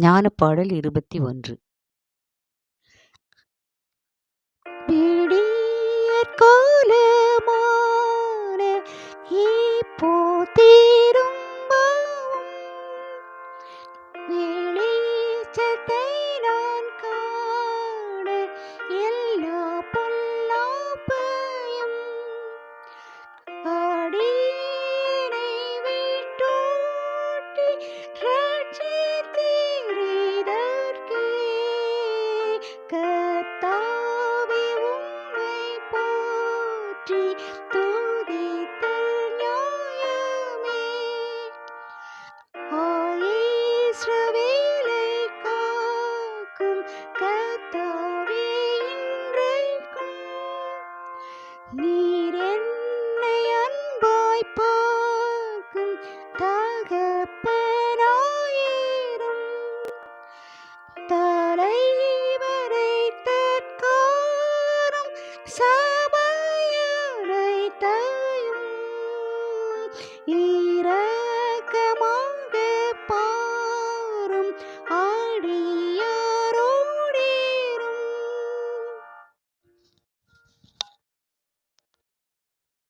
ஞானப்பாடல் இருபத்தி ஒன்று. விடியற் போற்றி துதித்தல் நியாயமே ஆயிஸ்ரவேலை காக்கும் கர்த்தாவே இன்றைக்கும். நீர் என்னை அன்பாய் பார்க்கும் தகப்பனாயிரும். தலைவரை தற்காரும் சா E